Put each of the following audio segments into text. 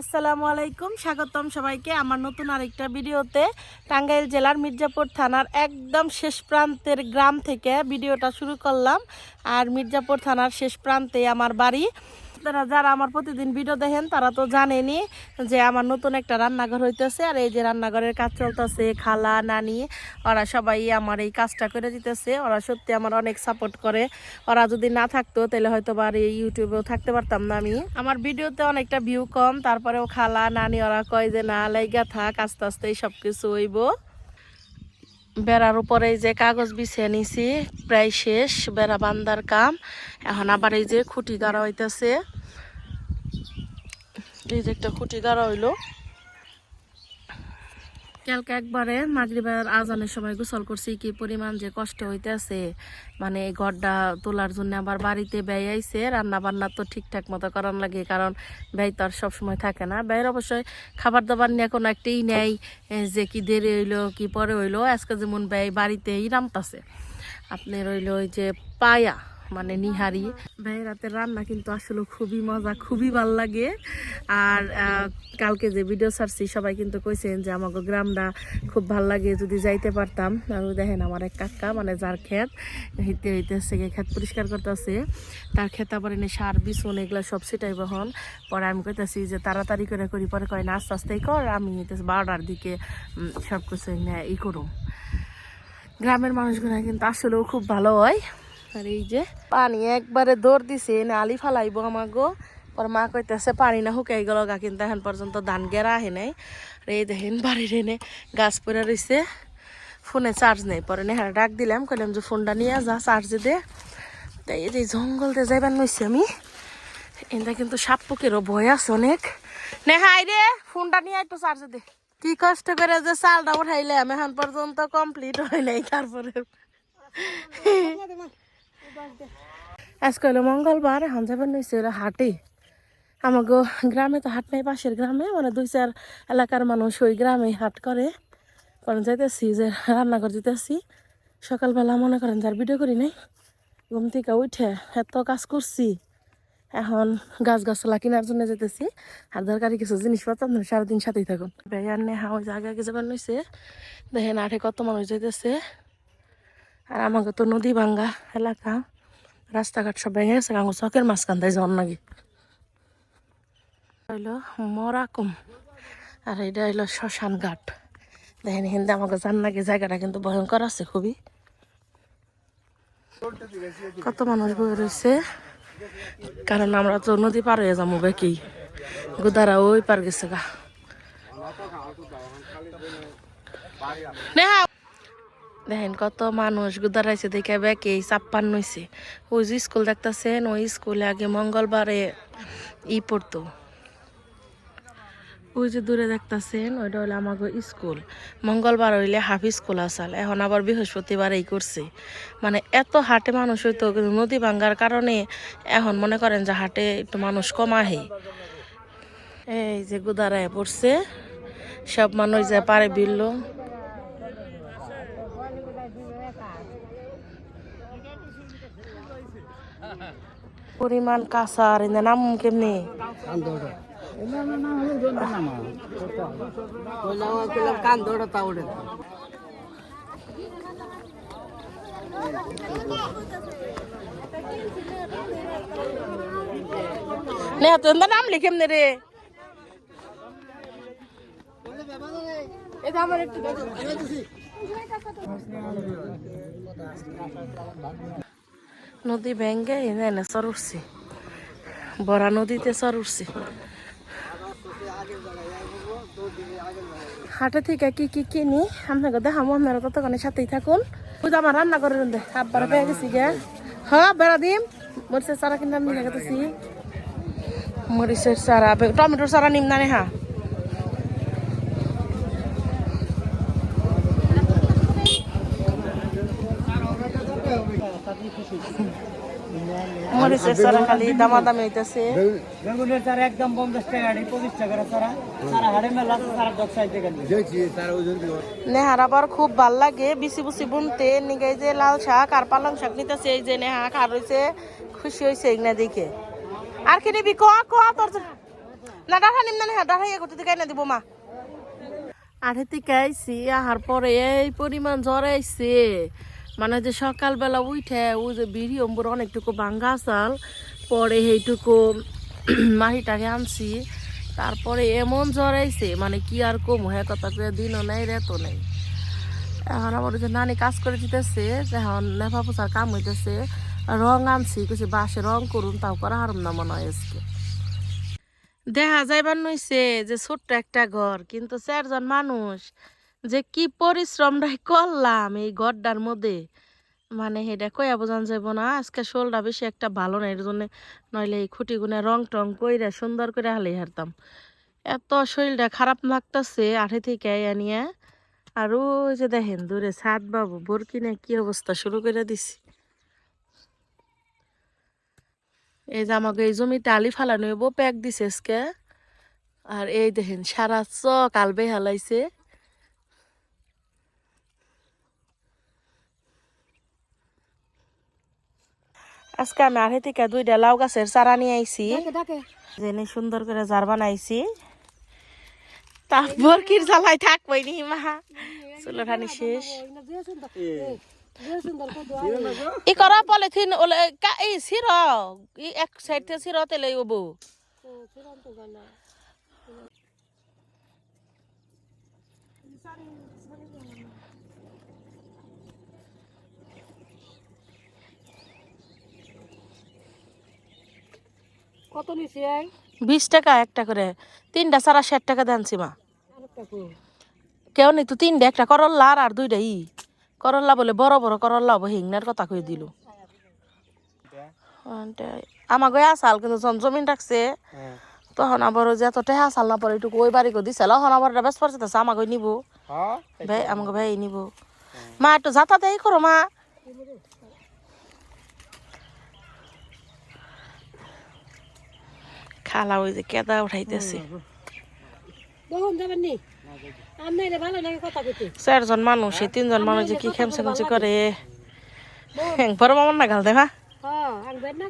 আসসালামু আলাইকুম, স্বাগতম সবাইকে আমার নতুন আরেকটা ভিডিওতে। টাঙ্গাইল জেলার মির্জাপুর থানার একদম শেষ প্রান্তের গ্রাম থেকে ভিডিওটা শুরু করলাম। আর মির্জাপুর থানার শেষ প্রান্তে আমার বাড়ি। আপনারা যারা আমার প্রতিদিন ভিডিও দেখেন, তারা তো জানেনি যে আমার নতুন একটা রান্নাঘর হইতেছে আর এই যে রান্নাঘরের কাজ চলতেছে, খালা, নানি, ওরা সবাই আমার এই কাজটা করে দিতেছে। ওরা সত্যি আমার অনেক সাপোর্ট করে। ওরা যদি না থাকতো, তাহলে হয়তো বা আর এই ইউটিউবেও থাকতে পারতাম না আমি। আমার ভিডিওতে অনেকটা ভিউ কম, তারপরেও খালা, নানি, ওরা কয় যে, না, লাইগা থাক, আস্তে আস্তে সব কিছু হইব। বেড়ার উপরে এই যে কাগজ বিছিয়ে নিছি, প্রায় শেষ, বেড়া বান্দার কাম। এখন আবার এই যে খুঁটি গাড়া হইতেছে। এই যে একটা খুঁটি গাড়া হইল। কালকে একবারে মাগরিবের আজানের সময় গোসল করছি, কি পরিমাণ যে কষ্ট হইতেছে। মানে এই ঘরটা তোলার জন্য আবার বাড়িতে ব্যয় আইছে রান্না বান্না তো ঠিকঠাক মতো করার লাগে, কারণ ব্যয় তো আর সবসময় থাকে না। ব্যয়ের অবশ্যই খাবার দাবার নিয়ে কোনো একটাই নেই যে কি দেরি হইল, কি পরে হইল, আজকে যেমন ব্যয় বাড়িতেই রামতাছে। আপনার হইল ওই যে পায়া মানে নিহারি। ভাই রাতের রান্না কিন্তু আসলে খুবই মজা, খুবই ভালো লাগে। আর কালকে যে ভিডিও ছাড়ছি, সবাই কিন্তু কইছেন যে আমাকে গ্রামটা খুব ভালো লাগে, যদি যাইতে পারতাম। আর দেখেন, আমার এক কাকা মানে যার ক্ষেত হইতে হইতে হইতেছে গিয়ে ক্ষেত পরিষ্কার করতেছে। তার ক্ষেত আবার এনে সার, বিছন এগুলো সব সেটাই বহন পরে আমি কইতাছি যে, তাড়াতাড়ি করে করি। পরে কয়, না, আস্তে, আস্তেই কর, আমি বারোটার দিকে সব কিছু ই করুম। গ্রামের মানুষগুলো কিন্তু আসলেও খুব ভালো হয়। আর এই যে পানি একবারে দৌড় দিছে না আলি ফালাইব আমাগো। পর মা কইতেছে পানি না শুকাই গেল গা কিন্তু এখন পর্যন্ত ধান গেরা আহে নাই। আর এই দেখেন বাড়ির এনে গাছ পরে রয়েছে ফোনে চার্জ নেই পরে নেহারা ডাক দিলাম কইলাম যে ফোনটা নিয়ে যা চার্জে দে। তাই এই যে জঙ্গলতে যাইবার নইছি আমি। এটা কিন্তু সাপ পোকেরও ভয় আছে অনেক। নেহাই রে ফোনটা নিয়ে একটু চার্জে দে। কি কষ্ট করে যে চালটা উঠাইলাম এখন পর্যন্ত কমপ্লিট হয় নাই তারপরে আজকে হলো মঙ্গলবার যাবেন নিশ্চয় হলো হাটে আমাকে গ্রামে তো হাট নাই পাশের গ্রামে মানে দুই চার এলাকার মানুষ ওই গ্রামে হাট করে কারণ যাইতেছি যে রান্না রান্নাঘর যেতেছি সকালবেলা মনে করেন যার ভিডিও করি নাই ঘুম থেকে উঠে এত কাজ করছি এখন গাছ গাছলা কেনার জন্য যেতেছি আর দরকারি কিছু জিনিসপত্র আপনারা সারাদিন সাথেই থাকুন বেয়ার নেহা ওই জায়গায় আগে যাবেন নইছে দেখেন আঠে কত মানুষ যাইতেছে আর আমাকে তো নদী ভাঙ্গা এলাকা, রাস্তাঘাট সব ভেঙে গেছে গাঙ্গো চকের মাঝখানটায় যাওয়ার নাকি। হইল মরাকুম, আর এটা হইল শ্মশান ঘাট দেখেন হিন্দে আমাকে জান নাকি জায়গাটা কিন্তু ভয়ঙ্কর আছে খুবই। কত মানুষ বয়ে রয়েছে, কারণ আমরা তো নদী পার হয়ে যাব বেকি। গুদারা ওই পার গেছে গা। দেখেন কত মানুষ গুদারাইছে দেখে ব্যাকে চাপ্পান নইছে ওই যে স্কুল দেখতেছেন, ওই স্কুলে আগে মঙ্গলবারে ই পড়তো। ওই যে দূরে দেখতেছেন, ওইটা হলো আমাকে স্কুল। মঙ্গলবার হইলে হাফ স্কুল আসাল, এখন আবার বৃহস্পতিবার এই করছে। মানে এত হাটে মানুষ হইতো, কিন্তু নদী ভাঙ্গার কারণে এখন মনে করেন যে হাটে একটু মানুষ কম আহে। এই যে গুদারায় পড়ছে, সব মানুষ যে পারে বিললো পরিমাণ কাঁচা আর এনে নাম কেমনি? নে তুই নাম লিখেম নে রে। আমার একটু নদী ভেঙ্গে এনে চর উঠছি। বড়া নদীতে চর উঠছি। হাটে থেকে কি কি কিনি, আপনাকে দেখাবো, আপনারা ততক্ষণে সাথেই থাকুন। বুঝ আমার রান্না করে দে আব্বার পেয়ে গেছি গে। হ্যাঁ বেড়া দিম মরিচের চারা কিনলাম নিয়ে গেতেছি মরিচের চারা, টমেটোর চারা নিম না হ্যাঁ। মরিচের চারা খালি দামাদামি হইতেছে। বেগুনের চারা একদম পঞ্চাশ টাকা হাড়ি পঁচিশ টাকার চারা। হাড়ে মেলা চারা দশ ষাট টাকা নেহার আবার খুব ভালো লাগে বিসি বুসি বুনতে। নিগাই যে লাল শাক আর পালং শাক নিতেছে এই যে নেহা খার হয়েছে খুশি হয়েছে এগুলা দেখে। আর কি নিবি? ক ক তোর না ডাঠা নিম না হ্যাঁ ডাঠা ইয়ে করতে দিকে না দিব মা। থেকে আইসি আহার পরে এই পরিমাণ জ্বর আইছে। মানে যে সকালবেলা উঠে ওই যে বিড়ি, অম্বুর অনেকটুকু ভাঙ্গা চাল, পরে সেইটুকু মাহি টাকে আনছি। তারপরে এমন জ্বর আইছে মানে কি আর কম হ্যাঁ কথা করে দিনও নাই রেতো নেই। এখন আমার যে নানি কাজ করে দিতেছে এখন নেফা পোছার কাম হইতেছে, রং আনছি কিছু বাসে রং করুন, তাও করা হারম না মনে হয় আজকে। দেখা যাইবার নইছে যে ছোট্ট একটা ঘর, কিন্তু চারজন মানুষ যে কি পরিশ্রমটাই করলাম এই ঘরটার মধ্যে। মানে সেটা কয়া বোঝান যাব না, আজকে শোলটা বেশি একটা ভালো না, এর জন্য নইলে এই খুঁটি গুনে রং টং কইরা সুন্দর করে হালে হারতাম। এত শরীরটা খারাপ লাগতেছে আঠে থেকে আনিয়া আর ওই যে দেখেন দূরে সাত বাবু, বোর কিনে কি অবস্থা শুরু করে দিছি। এই যে আমাকে এই জমিতে আলি ফালানো প্যাক দিছে আজকে। আর এই দেখেন সারা চক আলবে হালাইছে আজকে আমি আড়ে থেকে দুইটা লাউ গাছের চারা নিয়ে আইছি। জেনে সুন্দর করে জার বানাইছি। তারপর কি জ্বালাই থাকবই নি মা। চুলোখানি শেষ। ই করা পলিথিন ওলে কা এই সির এক সাইড থেকে সিরতে তেলে ওবো কত নিছি আই বিশ টাকা একটা করে। তিনটা সারা ষাট টাকা দানছি মা কেউ নেই তো তিনটা একটা করল্লা আর আর দুইটা ই। করল্লা বলে বড় বড় করল্লা হব হিংনার কথা কই দিল। আমাকে আসাল কিন্তু জমিন রাখছে। হ্যাঁ। তখন আবার যে এত টেহা সাল না পরে একটু ওই বাড়ি করে দিছে তখন আবার বেশ পড়ছে আমাকে নিব। হ্যাঁ ভাই আমাকে ভাই নিব। মা একটু যাতায়াত এই করো মা। খালা ওই যে কেদা উঠাইতেছে। চারজন মানুষ তিনজন মানুষ যে কি খেমছে খেমছে করে। না গাল দেখা হ্যাঁ আনবেন না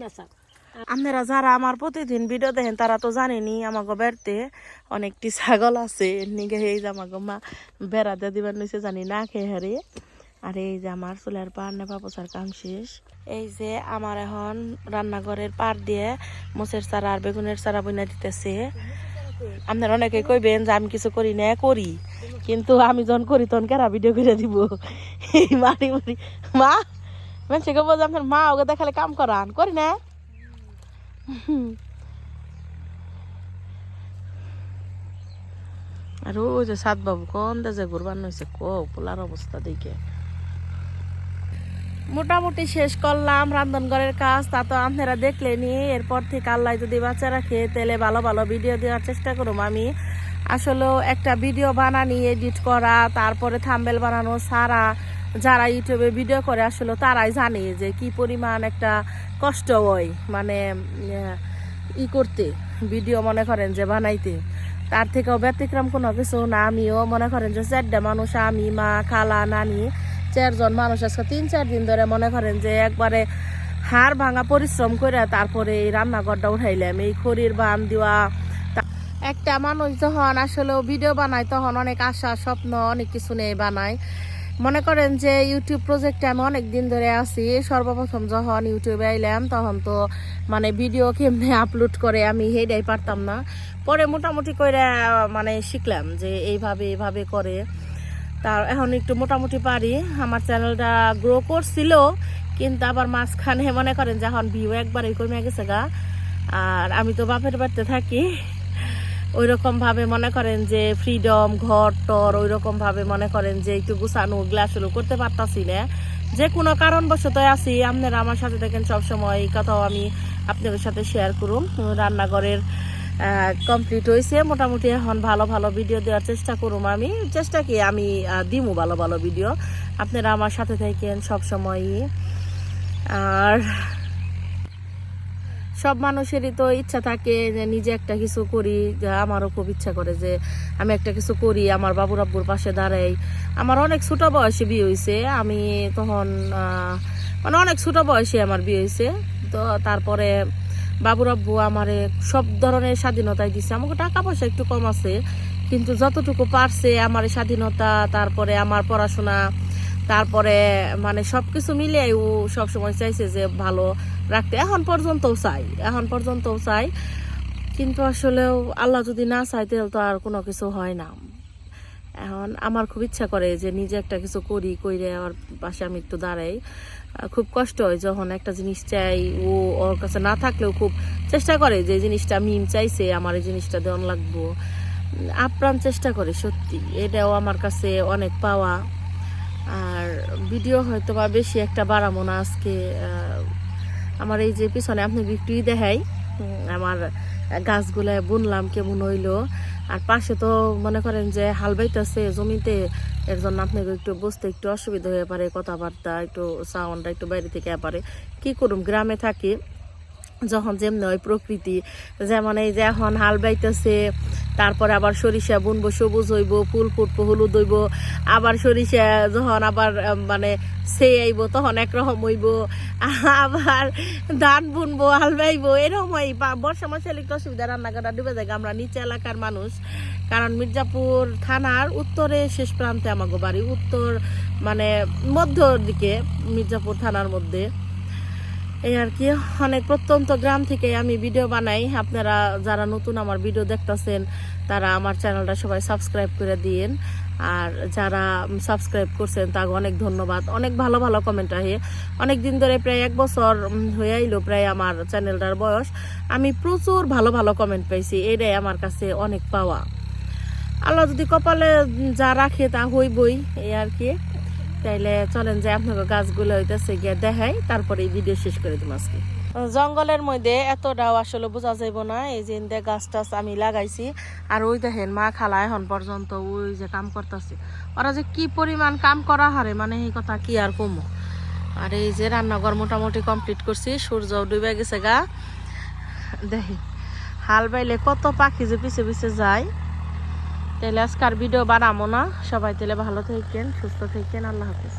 না সব আপনারা যারা আমার প্রতিদিন ভিডিও দেখেন তারা তো জানেনি আমাকে বেড়তে অনেকটি ছাগল আছে। নিগে এই যে আমাকে মা বেড়া দিয়ে দিবার নিচে জানি না খেয়ে হারে। আর এই যে আমার চুলের পার নেবা পোছার কাম শেষ। এই যে আমার এখন রান্নাঘরের পার দিয়ে মোচের চারা আর বেগুনের চারা বইনা দিতেছে। আপনার অনেকে কইবেন যে আমি কিছু করি না, করি। কিন্তু আমি যখন করি তখন কেরা ভিডিও করে দিব? এই মারি মারি। মা, মানুষে কব যে আপনার মা ওকে দেখালে কাম করান। করি না? আর ওই যে সাত বাবু কোন দেশে ঘুরবার নইছে কো পোলার অবস্থা দেখে। মোটামুটি শেষ করলাম রান্ধনঘরের কাজ, তা তো আপনারা দেখলেনি এরপর থেকে আল্লাহ যদি বাচ্চা রাখে, তাহলে ভালো ভালো ভিডিও দেওয়ার চেষ্টা করুম আমি। আসলেও একটা ভিডিও বানানি এডিট করা, তারপরে থাম্বেল বানানো সারা যারা ইউটিউবে ভিডিও করে, আসলে তারাই জানে যে কি পরিমাণ একটা কষ্ট হয় মানে ই করতে ভিডিও মনে করেন যে বানাইতে। তার থেকেও ব্যতিক্রম কোনো কিছু না, আমিও মনে করেন যে চারটা মানুষ, আমি, মা, খালা, নানি চারজন মানুষ আজকে তিন, চার দিন ধরে মনে করেন যে একবারে হাড় ভাঙা পরিশ্রম করে তারপরে এই রান্নাঘরটা উঠাইলাম। এই খড়ির বান দেওয়া একটা মানুষ যখন আসলে ভিডিও বানায় তখন অনেক আশা, স্বপ্ন, অনেক কিছু নিয়ে বানায়। মনে করেন যে ইউটিউব প্রজেক্টে আমি অনেক দিন ধরে আছি। সর্বপ্রথম যখন ইউটিউবে আইলাম তখন তো মানে ভিডিও কেমনে আপলোড করে আমি সেইটাই পারতাম না। পরে মোটামুটি করে মানে শিখলাম যে এইভাবে এইভাবে করে। তার এখন একটু মোটামুটি পারি। আমার চ্যানেলটা গ্রো করছিল, কিন্তু আবার মাঝখানে মনে করেন যে এখন ভিউ একবারই কমে গেছে গা। আর আমি তো বাপের বাড়িতে থাকি। ওই রকম ভাবে মনে করেন যে ফ্রিডম ঘর, টর ওই রকম ভাবে মনে করেন যে একটু গুছানো, ওগুলা শুরু করতে পারতাছি না। যে কোনো কারণবশত আছি। আপনারা আমার সাথে দেখেন সবসময় এই কথাও আমি আপনাদের সাথে শেয়ার করুন রান্নাঘরের কমপ্লিট হয়েছে। মোটামুটি এখন ভালো ভালো ভিডিও দেওয়ার চেষ্টা করুম আমি। চেষ্টা কি, আমি দিমু ভালো ভালো ভিডিও আপনারা আমার সাথে থাকেন সবসময়ই। আর সব মানুষেরই তো ইচ্ছা থাকে যে নিজে একটা কিছু করি। আমারও খুব ইচ্ছা করে যে আমি একটা কিছু করি, আমার বাবুর আব্বুর পাশে দাঁড়াই। আমার অনেক ছোটো বয়সে বিয়ে হয়েছে আমি তখন মানে অনেক ছোট বয়সে আমার বিয়ে হয়েছে তো তারপরে বাবুর আব্বু আমারে সব ধরনের স্বাধীনতাই দিছে। আমাকে টাকা পয়সা একটু কম আছে, কিন্তু যতটুকু পারছে আমার স্বাধীনতা, তারপরে আমার পড়াশোনা, তারপরে মানে সবকিছু মিলিয়ে ও সবসময় চাইছে যে ভালো রাখতে। এখন পর্যন্তও চাই, এখন পর্যন্তও চাই। কিন্তু আসলেও আল্লাহ যদি না চাই তাহলে তো আর কোনো কিছু হয় না। এখন আমার খুব ইচ্ছা করে যে নিজে একটা কিছু করি, কইরে আমার পাশে আমি একটু দাঁড়াই। খুব কষ্ট হয় যখন একটা জিনিস চাই, ও ওর কাছে না থাকলেও খুব চেষ্টা করে যে জিনিসটা মিম চাইছে, আমার এই জিনিসটা দেওয়ান লাগবো। আপ্রাণ চেষ্টা করে, সত্যি। এটাও আমার কাছে অনেক পাওয়া। আর ভিডিও হয়তো বা বেশি একটা বাড়াবো না আজকে। আমার এই যে পিছনে আপনি একটুই দেখাই। আমার গাছগুলা বুনলাম কেমন হইল। আর পাশে তো মনে করেন যে হাল বাইতেছে জমিতে একজন আপনাকে একটু বসতে একটু অসুবিধা হয়ে পারে কথাবার্তা, একটু সাউন্ডটা একটু বাইরে থেকে পারে কি করুম, গ্রামে থাকি। যখন যেমনি হয় প্রকৃতি, যেমন এই যে এখন হাল বাইতেছে, তারপরে আবার সরিষা বুনবো, সবুজ হইব, ফুল ফুটবো, হলুদ হইব, আবার সরিষা যখন আবার মানে সে আইব, তখন একরকম হইব, আবার ধান বুনবো, হাল বাইবো এরকম হয় বর্ষা মাসে একটু অসুবিধা রান্নাঘাটা ডুবে যায় আমরা নিচে এলাকার মানুষ। কারণ মির্জাপুর থানার উত্তরে শেষ প্রান্তে আমাকে বাড়ি, উত্তর মানে মধ্য দিকে মির্জাপুর থানার মধ্যে। এই আর কি, অনেক প্রত্যন্ত গ্রাম থেকে আমি ভিডিও বানাই। আপনারা যারা নতুন আমার ভিডিও দেখতেছেন, তারা আমার চ্যানেলটা সবাই সাবস্ক্রাইব করে দিন আর যারা সাবস্ক্রাইব করছেন, তাকে অনেক ধন্যবাদ। অনেক ভালো ভালো কমেন্ট আহে। অনেক দিন ধরে প্রায় এক বছর হয়ে আইলো প্রায় আমার চ্যানেলটার বয়স। আমি প্রচুর ভালো ভালো কমেন্ট পাইছি। এটাই আমার কাছে অনেক পাওয়া। আল্লাহ যদি কপালে যা রাখে তা হইবই, এই আর কি। তাইলে চলেন যে আপনাকে গাছগুলো হইতেছে গিয়ে দেখাই, তারপরে এই ভিডিও শেষ করে দিম আজকে। জঙ্গলের মধ্যে এতটাও আসলে বোঝা যাইব না, এই যে গাছ টাছ আমি লাগাইছি, আর ওই দেখেন মা খালা এখন পর্যন্ত ওই যে কাম করতেছে। ওরা যে কি পরিমাণ কাম করা হারে মানে এই কথা কি আর কমো? আর এই যে রান্নাঘর মোটামুটি কমপ্লিট করছি, সূর্য ডুবে গেছে গা। দেখি, হাল বাইলে কত পাখি যে পিছে পিছে যায়। তাহলে আজকে আর ভিডিও বানাবো না। সবাই তাহলে ভালো থাকেন সুস্থ থাকেন আল্লাহ হাফিজ।